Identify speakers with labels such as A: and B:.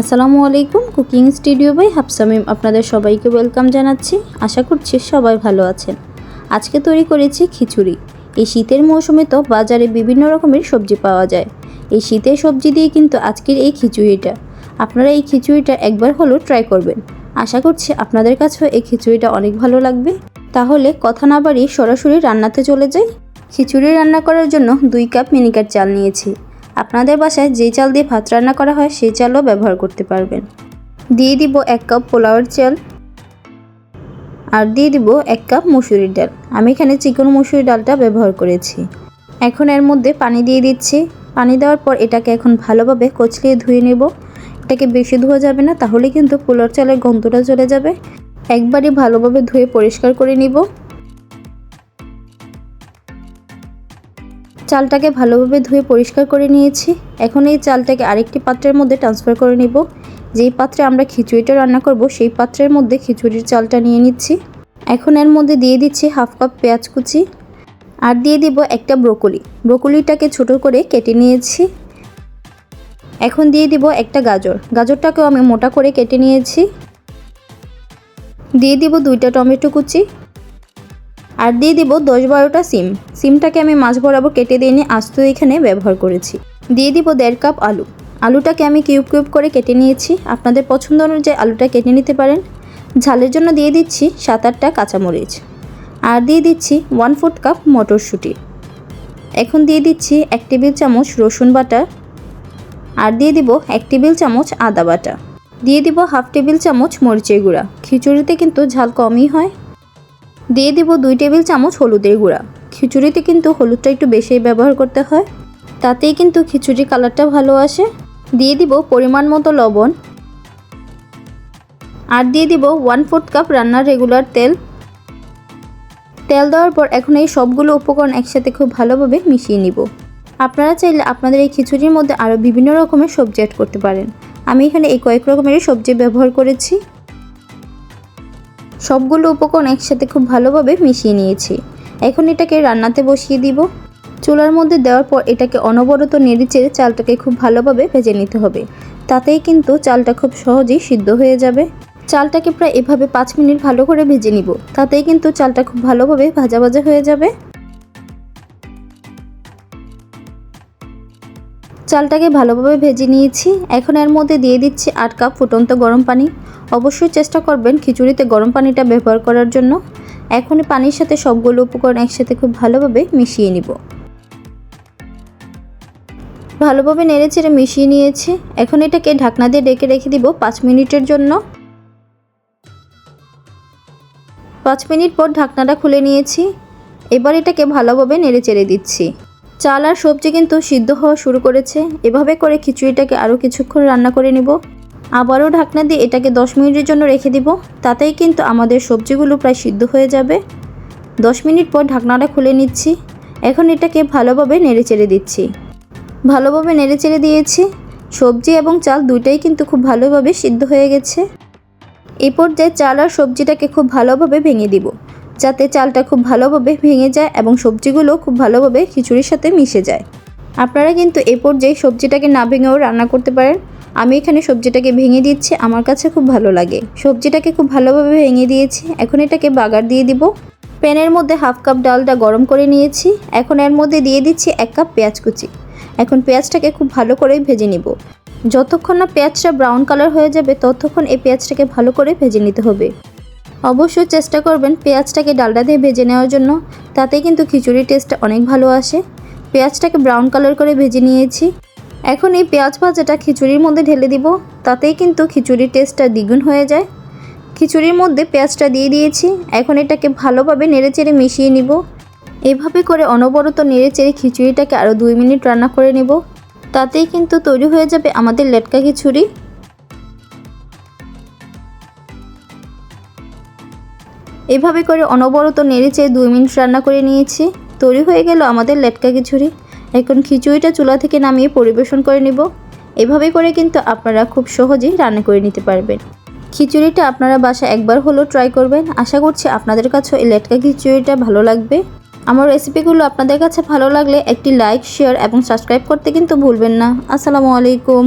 A: আসসালামু আলাইকুম, cooking studio by হাফসামিম আপনাদের সবাইকে ওয়েলকাম জানাচ্ছি। আশা করছি সবাই ভালো আছেন। আজকে তৈরি করেছি খিচুড়ি। এই শীতের মৌসুমে তো বাজারে বিভিন্ন রকমের সবজি পাওয়া যায়। এই শীতের সবজি দিয়ে কিন্তু আজকের এই খিচুড়িটা। আপনারা এই খিচুড়িটা একবার হলেও ট্রাই করবেন। আশা করছি আপনাদের কাছেও এই খিচুড়িটা অনেক ভালো লাগবে। তাহলে কথা না বাড়িয়ে সরাসরি রান্নাতে চলে যাই। খিচুড়ি রান্না করার জন্য দুই কাপ মিনিকার চাল নিয়েছি। আপনাদের বাসায় যে চাল দিয়ে ভাত রান্না করা হয়, সেই চালও ব্যবহার করতে পারবেন। দিয়ে দিব এক কাপ পোলাওয়ের চাল আর দিয়ে দিব এক কাপ মুসুরির ডাল। আমি এখানে চিকন মুসুরির ডালটা ব্যবহার করেছি। এখন এর মধ্যে পানি দিয়ে দিচ্ছি। পানি দেওয়ার পর এটাকে এখন ভালোভাবে কচলিয়ে ধুয়ে নেব। এটাকে বেশি ধোয়া যাবে না, তাহলে কিন্তু পোলার চালের গন্ধটা চলে যাবে। একবারই ভালোভাবে ধুয়ে পরিষ্কার করে নিব। চালটাকে ভালোভাবে ধুয়ে পরিষ্কার করে নিয়েছি। এখন এই চালটাকে আরেকটি পাত্রের মধ্যে ট্রান্সফার করে নিব। যেই পাত্রে আমরা খিচুড়িটা রান্না করব, সেই পাত্রের মধ্যে খিচুড়ির চালটা নিয়ে নিচ্ছি। এখন এর মধ্যে দিয়ে দিচ্ছি হাফ কাপ পেঁয়াজ কুচি। আর দিয়ে দিব একটা ব্রোকলি। ব্রোকলিটাকে ছোট করে কেটে নিয়েছি। এখন দিয়ে দিব একটা গাজর। গাজরটাকেও আমি মোটা করে কেটে নিয়েছি। দিয়ে দিব দুইটা টমেটো কুচি। আর দিয়ে দিব দশ বারোটা সিম। সিমটাকে আমি মাছ বরাবর কেটে দিয়ে নিয়ে আস্ত এখানে ব্যবহার করেছি। দিয়ে দিব দেড় কাপ আলু। আলুটাকে আমি কিউব কিউব করে কেটে নিয়েছি। আপনাদের পছন্দ অনুযায়ী আলুটা কেটে নিতে পারেন। ঝালের জন্য দিয়ে দিচ্ছি সাত আটটা কাঁচামরিচ। আর দিয়ে দিচ্ছি ওয়ান ফোর্থ কাপ মটরশুঁটি। এখন দিয়ে দিচ্ছি এক টেবিল চামচ রসুন বাটা। আর দিয়ে দিব এক টেবিল চামচ আদা বাটা। দিয়ে দিব হাফ টেবিল চামচ মরিচের গুঁড়া। খিচুড়িতে কিন্তু ঝাল কমই হয়। দিয়ে দিব দুই টেবিল চামচ হলুদের গুঁড়া। খিচুড়িতে কিন্তু হলুদটা একটু বেশি ব্যবহার করতে হয়। তাতেই কিন্তু খিচুড়ির কালারটা ভালো আসে। দিয়ে দিব পরিমাণ মতো লবণ। আর দিয়ে দিব ওয়ান ফোর্থ কাপ রান্নার রেগুলার তেল। তেল দেওয়ার পর এখন এই সবগুলো উপকরণ একসাথে খুব ভালোভাবে মিশিয়ে নিব। আপনারা চাইলে আপনাদের এই খিচুড়ির মধ্যে আরও বিভিন্ন রকমের সবজি অ্যাড করতে পারেন। আমি এখানে এই কয়েক রকমের সবজি ব্যবহার করেছি। সবগুলো উপকরণ একসাথে খুব ভালোভাবে মিশিয়ে নিয়েছি। এখন এটাকে রান্নাতে বসিয়ে দিব। চুলার মধ্যে দেওয়ার পর এটাকে অনবরত নেড়েচে চালটাকে খুব ভালোভাবে ভেজে নিতে হবে। তাতেই কিন্তু চালটা খুব সহজেই সিদ্ধ হয়ে যাবে। চালটাকে প্রায় এভাবে পাঁচ মিনিট ভালো করে ভেজে নিব। তাতেই কিন্তু চালটা খুব ভালোভাবে ভাজা ভাজা হয়ে যাবে। চালটাকে ভালোভাবে ভেজে নিয়েছি। এখন এর মধ্যে দিয়ে দিচ্ছি আট কাপ ফুটন্ত গরম পানি। অবশ্যই চেষ্টা করবেন খিচুড়িতে গরম পানিটা ব্যবহার করার জন্য। এখন পানির সাথে সবগুলো উপকরণ একসাথে খুব ভালোভাবে মিশিয়ে নিব। ভালোভাবে নেড়ে চেড়ে মিশিয়ে নিয়েছি। এখন এটাকে ঢাকনা দিয়ে ডেকে রেখে দিব পাঁচ মিনিটের জন্য। পাঁচ মিনিট পর ঢাকনাটা খুলে নিয়েছি। এবার এটাকে ভালোভাবে নেড়ে চেড়ে দিচ্ছি। চাল আর সবজি কিন্তু সিদ্ধ হওয়া শুরু করেছে। এভাবে করে খিচুড়িটাকে আরও কিছুক্ষণ রান্না করে নিব। আবারও ঢাকনা দিয়ে এটাকে দশ মিনিটের জন্য রেখে দিব। তাতেই কিন্তু আমাদের সবজিগুলো প্রায় সিদ্ধ হয়ে যাবে। দশ মিনিট পর ঢাকনাটা খুলে নিচ্ছি। এখন এটাকে ভালোভাবে নেড়ে চেড়ে দিচ্ছি। ভালোভাবে নেড়ে চেড়ে দিয়েছি। সবজি এবং চাল দুইটাই কিন্তু খুব ভালোভাবে সিদ্ধ হয়ে গেছে। এই পর্যায়ে চাল আর সবজিটাকে খুব ভালোভাবে ভেঙে দিব। যাতে চালটা খুব ভালোভাবে ভেঙে যায় এবং সবজিগুলো খুব ভালোভাবে খিচুড়ির সাথে মিশে যায়। আপনারা কিন্তু এই পর্যায়ে সবজিটাকে না ভেঙেও রান্না করতে পারেন। আমি এখানে সবজিটাকে ভেঙে দিচ্ছি, আমার কাছে খুব ভালো লাগে। সবজিটাকে খুব ভালোভাবে ভেঙে দিয়েছি, এখন এটাকে বাগার দিয়ে দিব। প্যানের মধ্যে হাফ কাপ ডালটা গরম করে নিয়েছি, এখন এর মধ্যে দিয়ে দিচ্ছি এক কাপ পেঁয়াজ কুচি। এখন পেঁয়াজটাকে খুব ভালো করে ভেজে নিব। যতক্ষণ না পেঁয়াজটা ব্রাউন কালার হয়ে যাবে, ততক্ষণ এই পেঁয়াজটাকে ভালো করে ভেজে নিতে হবে। অবশ্যই চেষ্টা করবেন পেঁয়াজটাকে ডালডা দিয়ে ভেজে নেওয়ার জন্য। তাতে কিন্তু খিচুড়ির টেস্টটা অনেক ভালো আসে। পেঁয়াজটাকে ব্রাউন কালার করে ভেজে নিয়েছি। এখন এই পেঁয়াজ ভাজাটা খিচুড়ির মধ্যে ঢেলে দিব, তাতেই কিন্তু খিচুড়ির টেস্টটা দ্বিগুণ হয়ে যায়। খিচুড়ির মধ্যে পেঁয়াজটা দিয়ে দিয়েছি, এখন এটাকে ভালোভাবে নেড়েচেড়ে মিশিয়ে নিব। এভাবে করে অনবরত নেড়েচেড়ে খিচুড়িটাকে আরও দুই মিনিট রান্না করে নেব। তাতেই কিন্তু তৈরি হয়ে যাবে আমাদের লেটকা খিচুড়ি। এভাবে করে অনবরত নেড়েচেড়ে দুই মিনিট রান্না করে নিয়েছি। তৈরি হয়ে গেল আমাদের লেটকা খিচুড়ি। এখন খিচুড়িটা চুলা থেকে নামিয়ে পরিবেশন করে নেব। এভাবে করে কিন্তু আপনারা খুব সহজেই রান্না করে নিতে পারবেন। খিচুড়িটা আপনারা বাসা একবার হলেও ট্রাই করবেন। আশা করছি আপনাদের কাছেও এই লেটকা খিচুড়িটা ভালো লাগবে। আমার রেসিপিগুলো আপনাদের কাছে ভালো লাগলে একটি লাইক শেয়ার এবং সাবস্ক্রাইব করতে কিন্তু ভুলবেন না। আসসালামু আলাইকুম।